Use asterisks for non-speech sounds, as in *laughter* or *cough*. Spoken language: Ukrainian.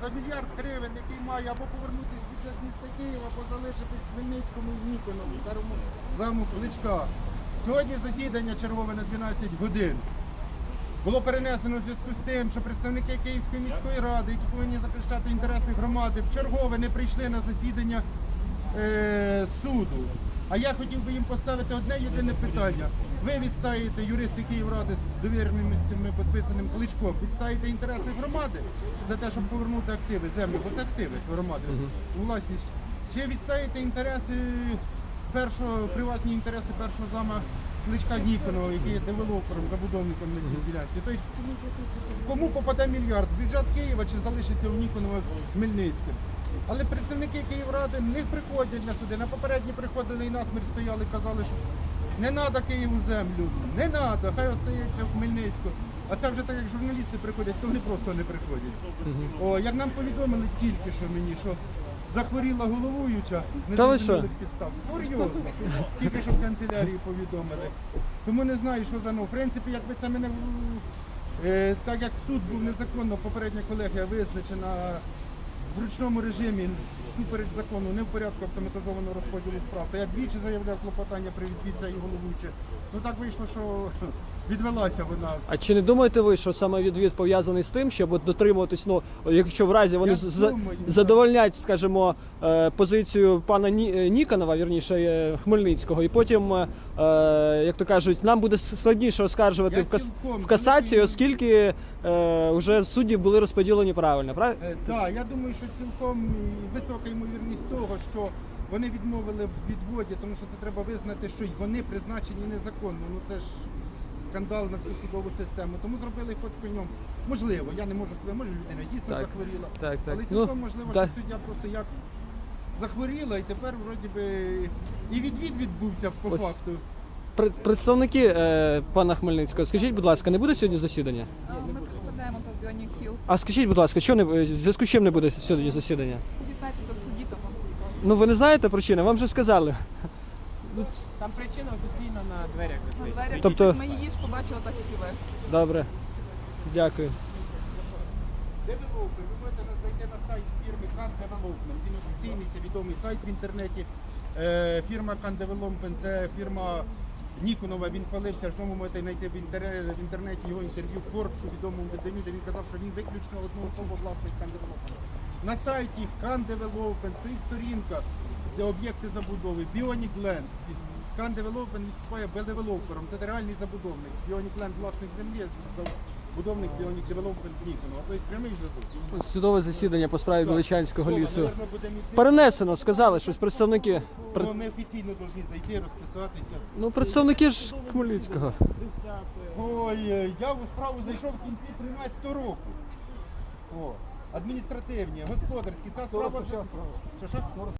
за мільярд гривень, який має або повернутися в бюджет міста Києва, або залишитись в Хмельницькому і Ніконові, старому заму Кличка. Сьогодні засідання чергове на 12 годин. Було перенесено в зв'язку з тим, що представники Київської міської ради, які повинні захищати інтереси громади, в чергове не прийшли на засідання е, суду. А я хотів би їм поставити одне єдине питання. Ви відстаєте юристи Київради з довіреними підписаним кличком, відстаєте інтереси громади за те, щоб повернути активи землю, бо це активи громади у власність. Чи відстаєте інтереси першого приватні інтереси першого зама кличка Ніконова, який є девелопером, забудовником на цій ділянці? Тобто кому попаде мільярд? Бюджет Києва чи залишиться у Ніконова з Хмельницьким? Але представники Київради не приходять на суди. На попередні приходили і насмерть стояли, казали, що не треба Києву землю, не треба, хай остається в Хмельницьку. А це вже так, як журналісти приходять, то вони просто не приходять. О, як нам повідомили тільки що мені, що захворіла головуюча з незрозумілих підстав. Серйозно. Тільки що в канцелярії повідомили. Тому не знаю, що за ну. В принципі, якби це мене е, так як суд був незаконно, попередня колегія визначена в ручному режимі супереч закону, не в порядку автоматизованого розподілу справ. Та я двічі заявляв клопотання при відвід цієї головуючі. Ну так вийшло, що *laughs* відвелася вона. А чи не думаєте ви, що саме відвід пов'язаний з тим, щоб от дотримуватись, ну якщо в разі вони Я за- думаю, задовольнять, скажімо, е, позицію пана Ні- е, Ніконова, вірніше е, Хмельницького, і потім, е, е, як то кажуть, нам буде с- складніше оскаржувати Я в, кас- цілком в касації, оскільки е, вже суддів були розподілені правильно, правильно? Е, Так, я думаю, що цілком висока ймовірність того, що вони відмовили в відводі, тому що це треба визнати, що й вони призначені незаконно. Ну це ж скандал на всю судову систему. Тому зробили ход конем. Можливо, я не можу сказати, може людина дійсно Так, захворіла. так, так. Але Ну, цілком можливо, так. що суддя просто як захворіла і тепер вроді би і відвід відбувся по Ось. факту. Пр- Представники е, пана Хмельницького, скажіть, будь ласка, не буде сьогодні засідання? Ми представляємо павільйонів А скажіть, будь ласка, що не в зв'язку з чим не буде сьогодні засідання? Дізнайтеся в суді там. Ну ви не знаєте причини? Вам же сказали. Там причина офіційно на дверях На дверях. Тобто- ми її ж побачили, так як і ви. Добре. Дякую. Девелопер, ви можете зайти на сайт фірми Can Development. Він офіційний, це відомий сайт в інтернеті. Е, фірма Can Development це фірма Ніконова. Він хвалився, ви можете знайти в, інтернеті його інтерв'ю Форбсу, відомому виданню, де він казав, що він виключно одну власник власних Development. На сайті Can Development стоїть сторінка, де об'єкти забудови, Bionic Land. Can Development виступає девелопером. Це реальний забудовник. Bionic Land власник землі, забудовник Bionic Development Ніконова. Тобто прямий зв'язок. Судове засідання по справі Біличанського лісу. йти. Перенесено, сказали, щось представники. Пр- Ну, ми офіційно повинні зайти, розписатися. Ну, представники ж Хмельницького. Ой, е, я у справу зайшов в кінці 13 року. О, адміністративні, господарські. Ця справа. Що, що?